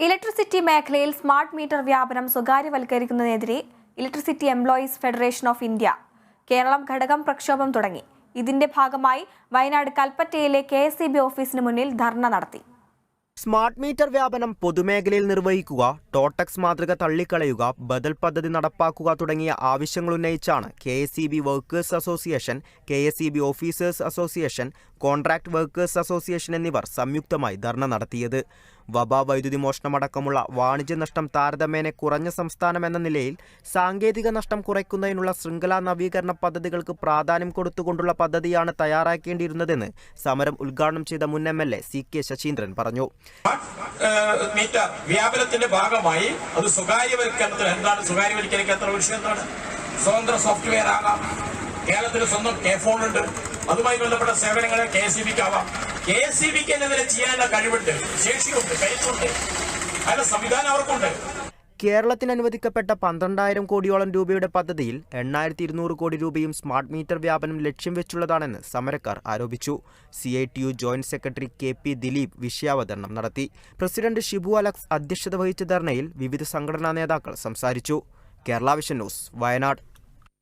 Electricity മേഖലയിൽ smart meter വ്യാപനം സ്വകാര്യവൽക്കരിക്കുന്നതിനെതിരെ electricity employees federation of India Keralam ഘടകം പ്രക്ഷോഭം തുടങ്ങി. ഇതിന്റെ ഭാഗമായി വയനാട് കൽപ്പറ്റയിലെ കെ ഓഫീസിന് മുന്നിൽ ധർണ നടത്തി. സ്മാർട്ട് മീറ്റർ വ്യാപനം പൊതുമേഖലയിൽ നിർവഹിക്കുക ടോട്ടക്സ് മാതൃക തള്ളിക്കളയുക ബദൽ പദ്ധതി നടപ്പാക്കുക തുടങ്ങിയ ആവശ്യങ്ങൾ ഉന്നയിച്ചാണ് K S E B workers association K S E B officers association contract workers association എന്നിവർ സംയുക്തമായി ധർണ നടത്തിയത്. വബ വൈദ്യുതി മോഷണമടക്കമുള്ള വാണിജ്യ നഷ്ടം താരതമ്യേന കുറഞ്ഞ സംസ്ഥാനമെന്ന നിലയിൽ സാങ്കേതിക നഷ്ടം കുറയ്ക്കുന്നതിനുള്ള ശൃംഖലാ നവീകരണ പദ്ധതികൾക്ക് പ്രാധാന്യം കൊടുത്തുകൊണ്ടുള്ള പദ്ധതിയാണ് തയ്യാറാക്കേണ്ടിയിരുന്നതെന്ന് സമരം ഉദ്ഘാടനം ചെയ്ത മുൻ M L A C K Sasheendran പറഞ്ഞു. മീറ്റർ വ്യാപനത്തിന്റെ ഭാഗമായി അത് സ്വകാര്യവൽക്കരണത്തിന് എന്താണ്? സ്വകാര്യവൽക്കരിക്കാത്ത സ്വതന്ത്ര സോഫ്റ്റ്വെയർ ആകാം. കേരളത്തിന് സ്വന്തം കെ ഫോൺ ഉണ്ട് അതുമായി ബന്ധപ്പെട്ട സേവനങ്ങൾ കെ എസ് ഇ ബിക്ക് ആവാം കെ എസ് ഇ ബിക്ക് എന്നതിനെ ചെയ്യാനുള്ള കഴിവുണ്ട്. ശേഷിയുണ്ട് കയറ്റുണ്ട് അതിന്റെ സംവിധാനം അവർക്കുണ്ട്. കേരളത്തിന് അനുവദിക്കപ്പെട്ട പന്ത്രണ്ടായിരം കോടിയോളം രൂപയുടെ പദ്ധതിയിൽ എണ്ണായിരത്തി ഇരുന്നൂറ് കോടി രൂപയും സ്മാർട്ട് മീറ്റർ വ്യാപനം ലക്ഷ്യം വെച്ചുള്ളതാണെന്ന് സമരക്കാർ ആരോപിച്ചു. C I T U joint secretary K P Dileep വിഷയാവതരണം നടത്തി. പ്രസിഡന്റ് ഷിബു അലക്സ് അധ്യക്ഷത വഹിച്ച ധർണയിൽ വിവിധ സംഘടനാ നേതാക്കൾ സംസാരിച്ചു. Kerala vision news Wayanad.